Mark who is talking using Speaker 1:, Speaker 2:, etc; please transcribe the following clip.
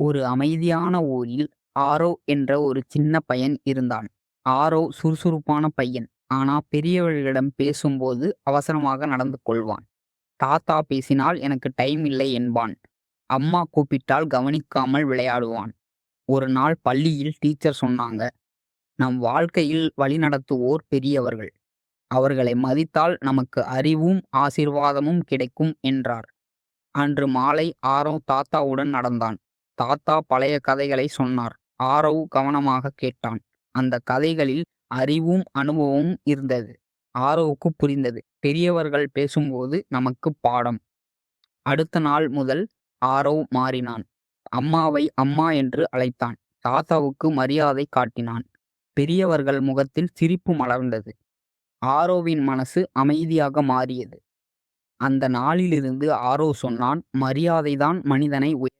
Speaker 1: ஒரு அமைதியான ஊரில் ஆரோ என்ற ஒரு சின்ன பையன் இருந்தான். ஆரோ சுறுசுறுப்பான பையன். ஆனா பெரியவர்களிடம் பேசும்போது அவசரமாக நடந்து கொள்வான். தாத்தா பேசினால் எனக்கு டைம் இல்லை என்பான். அம்மா கூப்பிட்டால் கவனிக்காமல் விளையாடுவான். ஒரு நாள் பள்ளியில் டீச்சர் சொன்னாங்க. நம் வாழ்க்கையில் வழிநடத்துவோர் பெரியவர்கள். அவர்களை மதித்தால் நமக்கு அறிவும் ஆசீர்வாதமும் கிடைக்கும் என்றார். அன்று மாலை ஆரோ தாத்தாவுடன் நடந்தான். தாத்தா பழைய கதைகளை சொன்னார். ஆரவ் கவனமாக கேட்டான். அந்த கதைகளில் அறிவும் அனுபவமும் இருந்தது. ஆரவுக்கு புரிந்தது. பெரியவர்கள் பேசும்போது நமக்கு பாடம். அடுத்த நாள் முதல் ஆரவ் மாறினான். அம்மாவை அம்மா என்று அழைத்தான். தாத்தாவுக்கு மரியாதை காட்டினான். பெரியவர்கள் முகத்தில் சிரிப்பு மலர்ந்தது. ஆரோவின் மனசு அமைதியாக மாறியது. அந்த நாளிலிருந்து ஆரோ சொன்னான் மரியாதைதான் மனிதனை உயர்த்தும்.